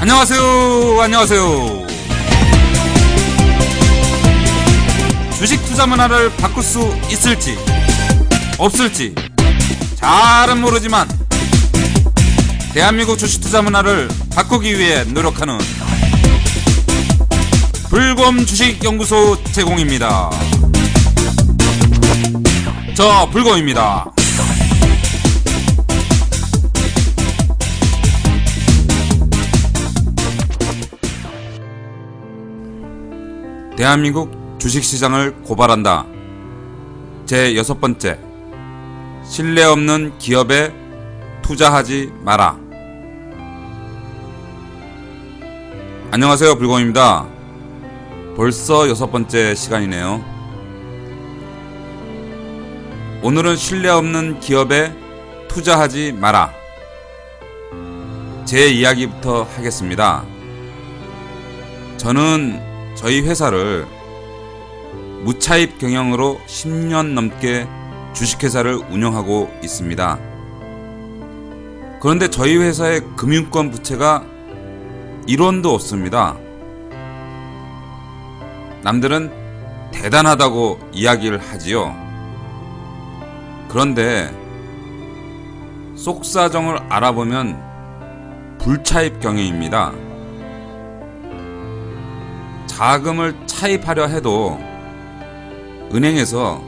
안녕하세요. 안녕하세요. 주식 투자 문화를 바꿀 수 있을지 없을지 잘은 모르지만 대한민국 주식 투자 문화를 바꾸기 위해 노력하는 불검 주식 연구소 제공입니다. 저 불검입니다. 대한민국 주식시장을 고발한다. 제 여섯 번째. 신뢰 없는 기업에 투자하지 마라. 안녕하세요. 불공입니다. 벌써 여섯 번째 시간이네요. 오늘은 신뢰 없는 기업에 투자하지 마라. 제 이야기부터 하겠습니다. 저는 저희 회사를 무차입 경영으로 10년 넘게 주식회사를 운영하고 있습니다. 그런데 저희 회사의 금융권 부채가 1원도 없습니다. 남들은 대단하다고 이야기를 하지요. 그런데 속사정을 알아보면 불차입 경영입니다. 자금을 차입하려 해도 은행에서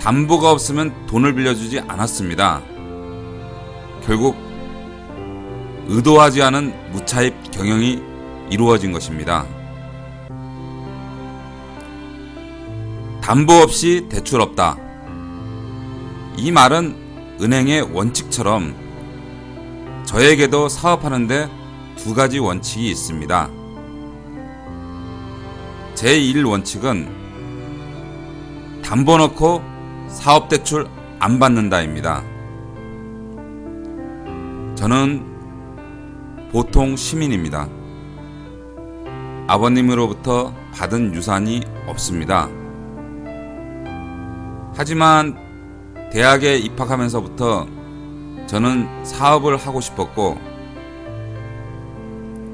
담보가 없으면 돈을 빌려주지 않았습니다. 결국 의도하지 않은 무차입 경영이 이루어진 것입니다. 담보 없이 대출 없다. 이 말은 은행의 원칙처럼 저에게도 사업하는데 두 가지 원칙이 있습니다. 제1원칙은 담보 넣고 사업대출 안 받는다입니다. 저는 보통 시민입니다. 아버님으로부터 받은 유산이 없습니다. 하지만 대학에 입학하면서부터 저는 사업을 하고 싶었고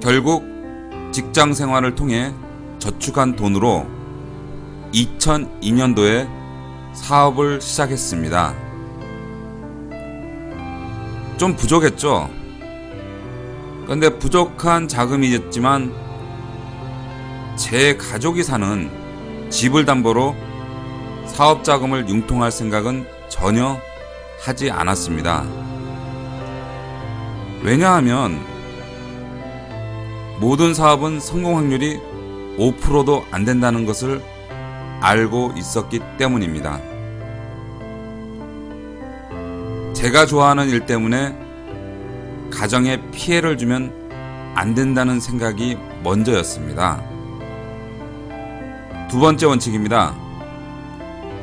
결국 직장 생활을 통해 저축한 돈으로 2002년도에 사업을 시작했습니다. 좀 부족했죠? 근데 부족한 자금이었지만 제 가족이 사는 집을 담보로 사업 자금을 융통할 생각은 전혀 하지 않았습니다. 왜냐하면 모든 사업은 성공 확률이 5%도 안 된다는 것을 알고 있었기 때문입니다. 제가 좋아하는 일 때문에 가정에 피해를 주면 안 된다는 생각이 먼저였습니다. 두 번째 원칙입니다.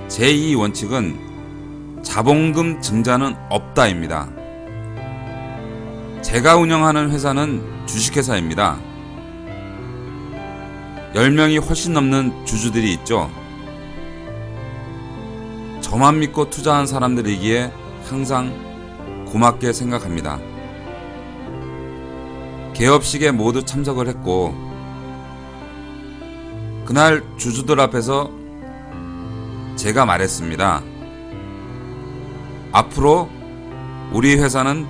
제2 원칙은 자본금 증자는 없다입니다. 제가 운영하는 회사는 주식회사입니다. 10명이 훨씬 넘는 주주들이 있죠. 저만 믿고 투자한 사람들이기에 항상 고맙게 생각합니다. 개업식에 모두 참석을 했고, 그날 주주들 앞에서 제가 말했습니다. 앞으로 우리 회사는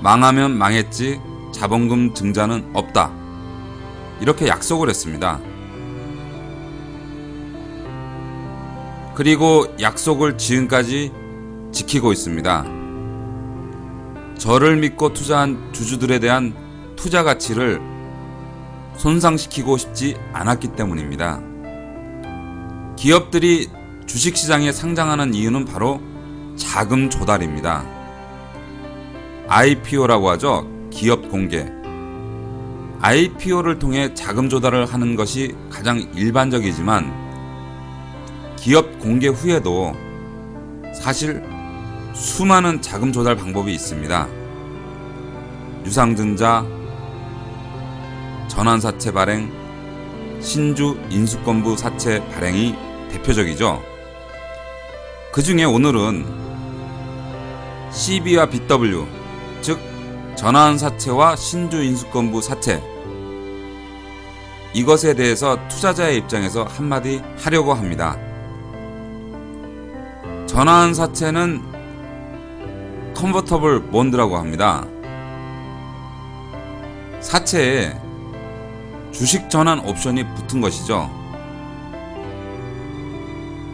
망하면 망했지 자본금 증자는 없다. 이렇게 약속을 했습니다. 그리고 약속을 지금까지 지키고 있습니다. 저를 믿고 투자한 주주들에 대한 투자 가치를 손상시키고 싶지 않았기 때문입니다. 기업들이 주식시장에 상장하는 이유는 바로 자금 조달입니다. IPO라고 하죠. 기업 공개. IPO를 통해 자금 조달을 하는 것이 가장 일반적이지만 기업 공개 후에도 사실 수많은 자금 조달 방법이 있습니다. 유상증자, 전환사채 발행, 신주 인수권부 사채 발행이 대표적이죠. 그 중에 오늘은 CB와 BW, 즉 전환 사채와 신주 인수권부 사채 이것에 대해서 투자자의 입장에서 한마디 하려고 합니다. 전환 사채는 컨버터블 본드라고 합니다. 사채에 주식 전환 옵션이 붙은 것이죠.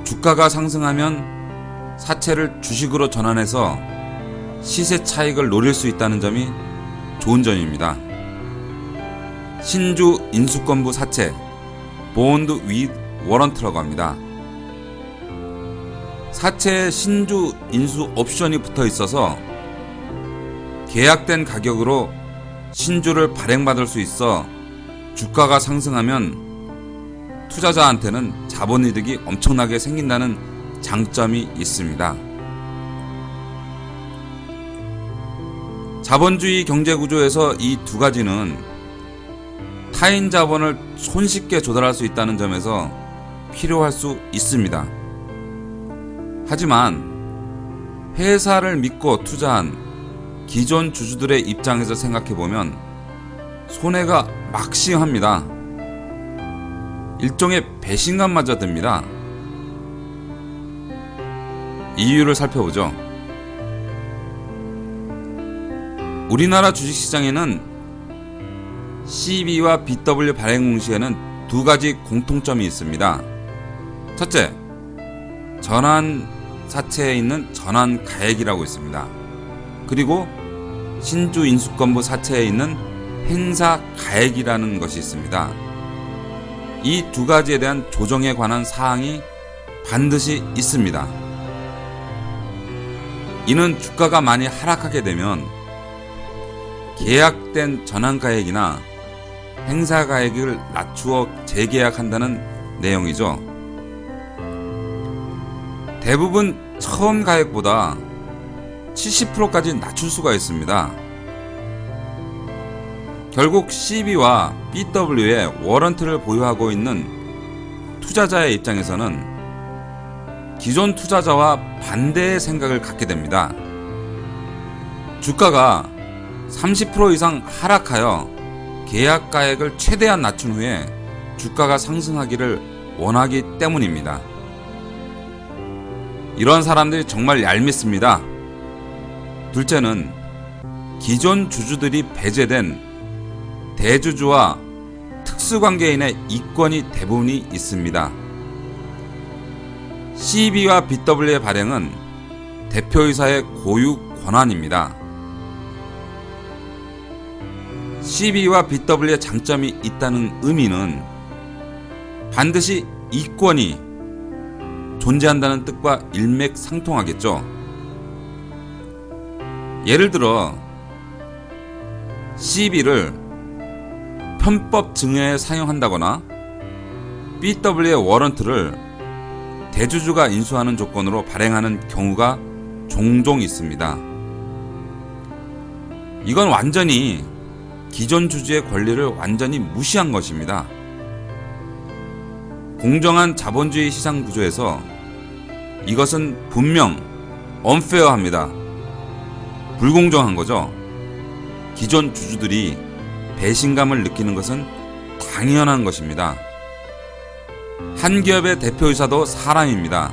주가가 상승하면 사채를 주식으로 전환해서 시세 차익을 노릴 수 있다는 점이 좋은 점입니다. 신주 인수권부 사채 본드 윗 워런트라고 합니다. 사채에 신주 인수 옵션이 붙어 있어서 계약된 가격으로 신주를 발행받을 수 있어 주가가 상승하면 투자자한테는 자본이득이 엄청나게 생긴다는 장점이 있습니다. 자본주의 경제 구조에서 이 두 가지는 타인 자본을 손쉽게 조달할 수 있다는 점에서 필요할 수 있습니다. 하지만 회사를 믿고 투자한 기존 주주들의 입장에서 생각해 보면 손해가 막심합니다. 일종의 배신감마저 듭니다. 이유를 살펴보죠. 우리나라 주식시장에는 CB와 BW 발행 공시에는 두 가지 공통점이 있습니다. 첫째, 전환 사채에 있는 전환 가액이라고 있습니다. 그리고 신주 인수권부 사채에 있는 행사 가액이라는 것이 있습니다. 이 두 가지에 대한 조정에 관한 사항이 반드시 있습니다. 이는 주가가 많이 하락하게 되면 계약된 전환가액이나 행사가액을 낮추어 재계약한다는 내용이죠. 대부분 처음 가액보다 70%까지 낮출 수가 있습니다. 결국 CB와 BW의 워런트를 보유하고 있는 투자자의 입장에서는 기존 투자자와 반대의 생각을 갖게 됩니다. 주가가 30% 이상 하락하여 계약 가액을 최대한 낮춘 후에 주가가 상승하기를 원하기 때문입니다. 이런 사람들이 정말 얄밉습니다. 둘째는 기존 주주들이 배제된 대주주와 특수관계인의 이권이 대부분이 있습니다. CB와 BW의 발행은 대표이사의 고유 권한입니다. CB와 BW의 장점이 있다는 의미는 반드시 이권이 존재한다는 뜻과 일맥상통하겠죠. 예를 들어 CB를 편법 증여에 사용한다거나 BW의 워런트를 대주주가 인수하는 조건으로 발행하는 경우가 종종 있습니다. 이건 완전히 기존 주주의 권리를 완전히 무시한 것입니다. 공정한 자본주의 시장 구조에서 이것은 분명 언페어합니다. 불공정한 거죠. 기존 주주들이 배신감을 느끼는 것은 당연한 것입니다. 한 기업의 대표이사도 사람입니다.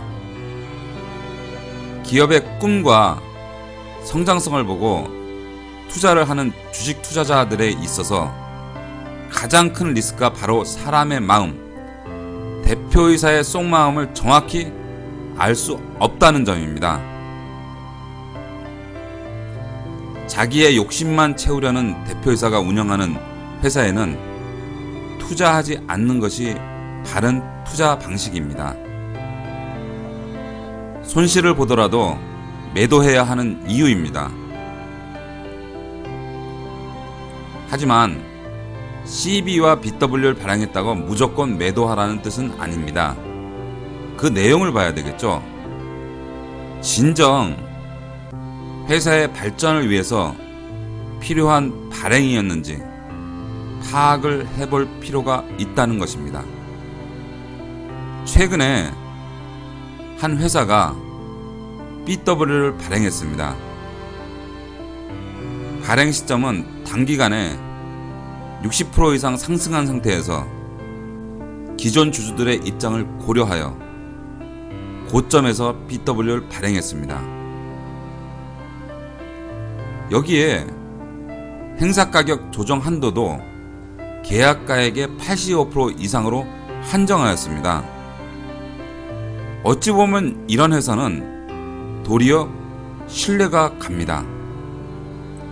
기업의 꿈과 성장성을 보고 투자를 하는 주식 투자자들에 있어서 가장 큰 리스크가 바로 사람의 마음, 대표이사의 속마음을 정확히 알 수 없다는 점입니다. 자기의 욕심만 채우려는 대표이사가 운영하는 회사에는 투자하지 않는 것이 바른 투자 방식입니다. 손실을 보더라도 매도해야 하는 이유입니다. 하지만 CB와 BW를 발행했다고 무조건 매도하라는 뜻은 아닙니다. 그 내용을 봐야 되겠죠. 진정 회사의 발전을 위해서 필요한 발행이었는지 파악을 해볼 필요가 있다는 것입니다. 최근에 한 회사가 BW를 발행했습니다. 발행 시점은 단기간에 60% 이상 상승한 상태에서 기존 주주들의 입장을 고려하여 고점에서 BW를 발행했습니다. 여기에 행사 가격 조정 한도도 계약가액의 85% 이상으로 한정하였습니다. 어찌 보면 이런 회사는 도리어 신뢰가 갑니다.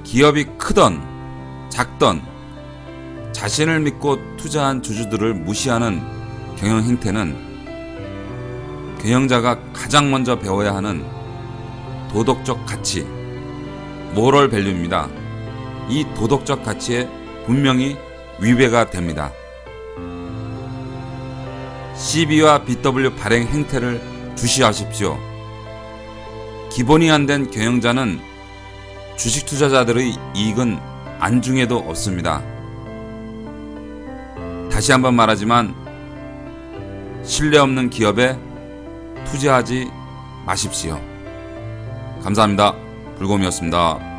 기업이 크던 작던 자신을 믿고 투자한 주주들을 무시하는 경영 행태는 경영자가 가장 먼저 배워야 하는 도덕적 가치, 모럴 밸류입니다. 이 도덕적 가치에 분명히 위배가 됩니다. CB와 BW 발행 행태를 주시하십시오. 기본이 안 된 경영자는 주식 투자자들의 이익은 안중에도 없습니다. 다시 한번 말하지만 신뢰 없는 기업에 투자하지 마십시오. 감사합니다. 불곰이었습니다.